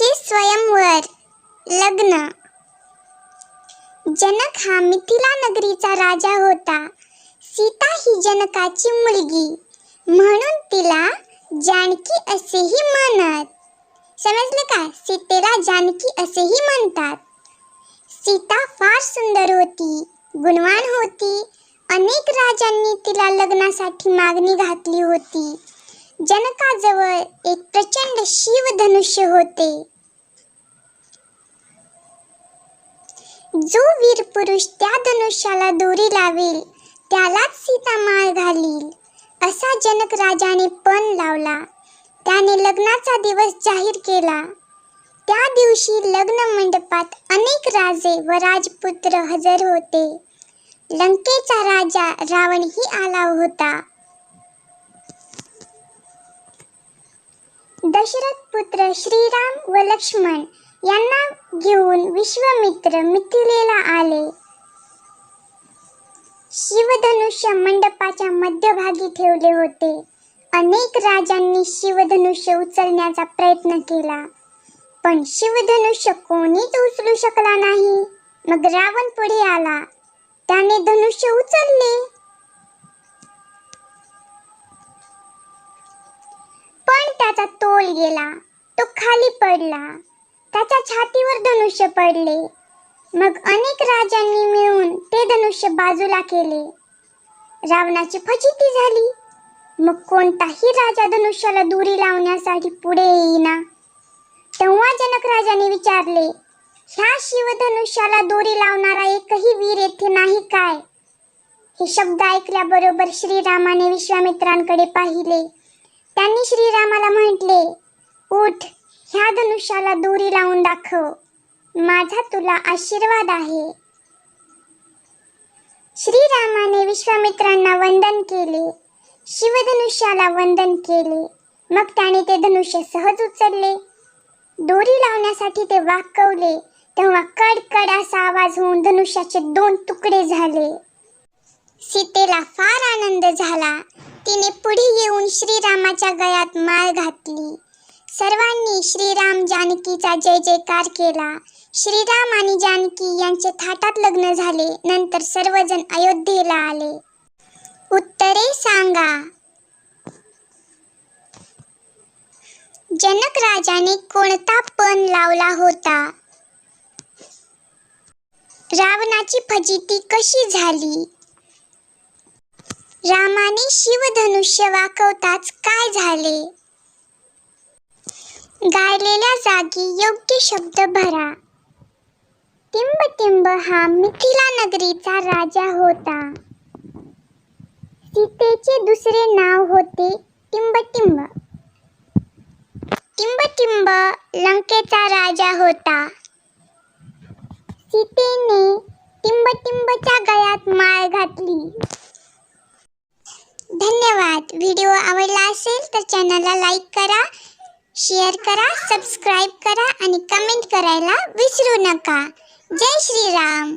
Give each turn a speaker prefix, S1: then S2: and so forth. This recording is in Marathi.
S1: चे स्वयंवर लग्न. जनक हा मिथिला नगरीचा राजा होता. सीता ही जनकाची मुलगी. म्हणून तिला जानकी असेही म्हणत. समजले का? सीतेला जानकी असेही म्हणतात. सीता फार सुंदर होती गुणवान होती. अनेक राजांनी तिला लग्नासाठी मागणी घातली होती. जनकाजवळ एक प्रचंड शिवधनुष्य होते. जो वीर पुरुष त्या धनुष्याला दोरी लावेल त्यालाच सीता माळ घालील असा जनक राजाने पण लावला. त्याने लग्नाचा दिवस जाहीर केला. त्या दिवशी लग्न मंडपात अनेक राजे व राजपुत्र हजर होते. लंकेचा राजा रावणही आला होता. दशरथ पुत्र श्रीराम व लक्ष्मण यांना घेऊन विश्वमित्र मिथिलेला आले. शिवधनुष्य मंडपाच्या मध्यभागी ठेवले होते. अनेक राजांनी शिवधनुष्य उचलण्याचा प्रयत्न केला. पण शिवधनुष्य कोणीच उचलू शकला नाही. मग रावण पुढे आला. त्याने धनुष्य उचलले. पण त्याचा तोल गेला. तो खाली पडला. त्याच्या छातीवर धनुष्य पडले. मग अनेक राजांनी मिळून ते धनुष्य बाजूला केले. रावणाची फजिती झाली. मग कोणताही राजा धनुष्याला दुरी लावण्यासाठी पुढे येईना. तेव्हा जनक राजाने विचारले ह्या शिवधनुष्याला दोरी लावणारा एकही वीर येथे नाही काय? हे शब्द ऐकल्याबरोबर श्रीरामाने विश्वामित्रांकडे पाहिले. त्यांनी श्रीरामाला म्हटले उठ ह्या धनुष्याला दोरी लावून दाखव. माझा तुला आशीर्वाद आहे. श्रीरामाने विश्वामित्रांना वंदन केले. शिवधनुष्याला वंदन केले. मग त्याने ते धनुष्य सहज उचलले. दोरी लावण्यासाठी ते वाकवले. तेव्हा कडकड असा आवाज होऊन धनुष्याचे दोन तुकडे झाले. सीतेला फार आनंद झाला. तिने पुढे येऊन श्रीरामाच्या गळ्यात माळ घातली. सर्वांनी श्रीराम जानकीचा जय जयकार केला. श्रीराम आणि जानकी यांचे थाटात लग्न झाले. नंतर सर्वजण अयोध्येला आले. उत्तरे सांगा. जनक राजाने कोणता पण लावला होता. रावणाची फजिती कशी झाली? रामाने शिवधनुष्य वाकवताच काय झाले? गायलेल्या जागी योग्य शब्द भरा. टिंब टिंब हा मिथिला नगरीचा राजा होता. सीतेचे दुसरे नाव होते टिंब टिंब. टिंब टिंब लंकेचा राजा होता. सीतेने टिंब टिंबच्या गळ्यात माळ घातली. व्हिडिओ आवडला असेल तर चॅनलला लाईक करा शेअर करा सबस्क्राईब करा आणि कमेंट करायला विसरू नका. जय श्रीराम.